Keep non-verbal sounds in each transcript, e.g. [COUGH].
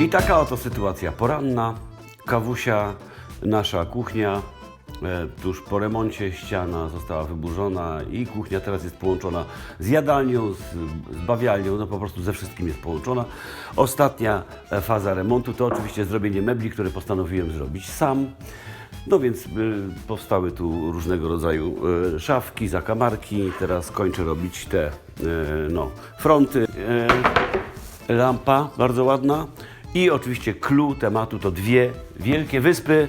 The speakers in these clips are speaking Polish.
I taka oto sytuacja poranna. Kawusia, nasza kuchnia. E, tuż po remoncie ściana została wyburzona i kuchnia teraz jest połączona z jadalnią, z, z bawialnią, no po prostu ze wszystkim jest połączona. Ostatnia faza remontu to oczywiście zrobienie mebli, które postanowiłem zrobić sam. No więc y, powstały tu różnego rodzaju y, szafki, zakamarki. Teraz kończę robić te y, no, fronty. Y, lampa bardzo ładna. I oczywiście clue tematu to dwie wielkie wyspy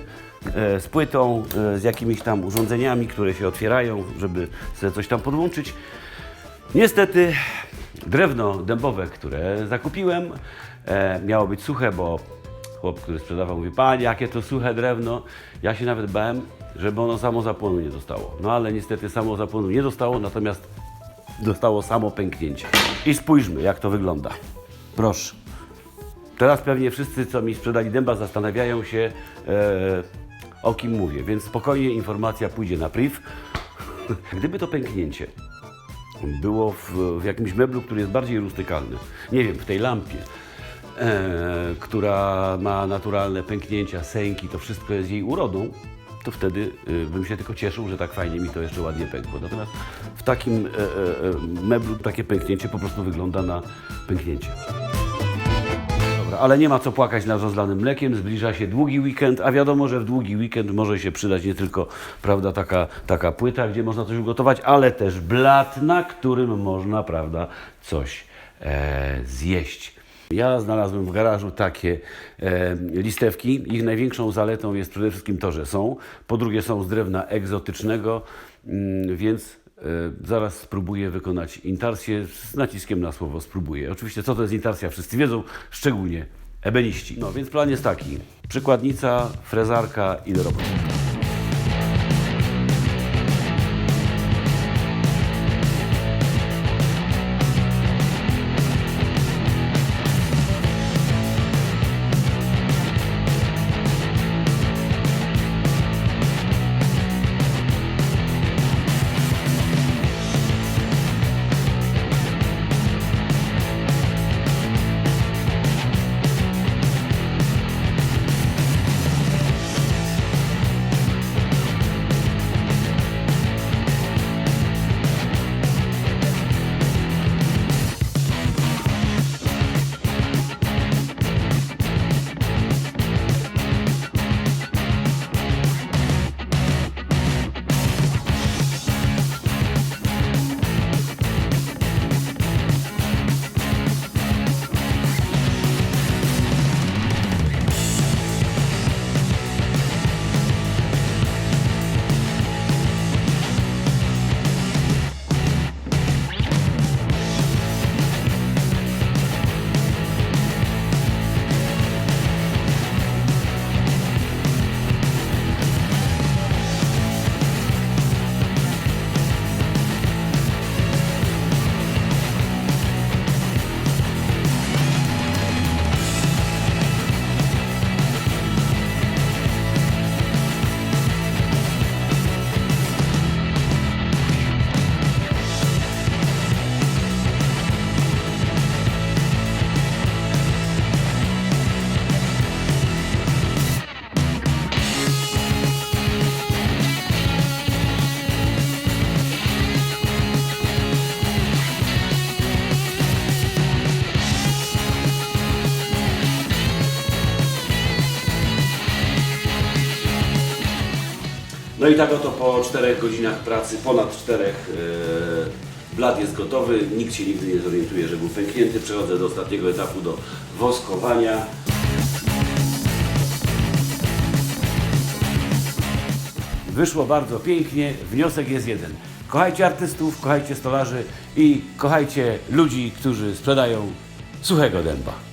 e, z płytą, e, z jakimiś tam urządzeniami, które się otwierają, żeby sobie coś tam podłączyć. Niestety drewno dębowe, które zakupiłem, e, miało być suche, bo chłop, który sprzedawał, mówi, panie, jakie to suche drewno. Ja się nawet bałem, żeby ono samo zapłonu nie dostało. No ale niestety samo zapłonu nie dostało, natomiast dostało samo pęknięcie. I spójrzmy, jak to wygląda. Proszę. Teraz pewnie wszyscy, co mi sprzedali dęba, zastanawiają się, e, o kim mówię, więc spokojnie informacja pójdzie na priv. [LAUGHS] Gdyby to pęknięcie było w, w jakimś meblu, który jest bardziej rustykalny, nie wiem, w tej lampie, e, która ma naturalne pęknięcia, sęki, to wszystko jest jej urodą, to wtedy y, bym się tylko cieszył, że tak fajnie mi to jeszcze ładnie pękło. Natomiast w takim e, e, e, meblu takie pęknięcie po prostu wygląda na pęknięcie. Dobra, ale nie ma co płakać nad rozlanym mlekiem, zbliża się długi weekend, a wiadomo, że w długi weekend może się przydać nie tylko prawda, taka, taka płyta, gdzie można coś ugotować, ale też blat, na którym można prawda, coś e, zjeść. Ja znalazłem w garażu takie e, listewki. Ich największą zaletą jest przede wszystkim to, że są. Po drugie są z drewna egzotycznego, mm, więc zaraz spróbuję wykonać intarsję z naciskiem na słowo spróbuję. Oczywiście co to jest intarsja wszyscy wiedzą, szczególnie ebeniści. No więc plan jest taki. Przykładnica, frezarka i do No i tak oto po czterech godzinach pracy, ponad czterech, e, blat jest gotowy. Nikt się nigdy nie zorientuje, że był pęknięty. Przechodzę do ostatniego etapu, do woskowania. Wyszło bardzo pięknie. Wniosek jest jeden. Kochajcie artystów, kochajcie stolarzy i kochajcie ludzi, którzy sprzedają suchego dęba.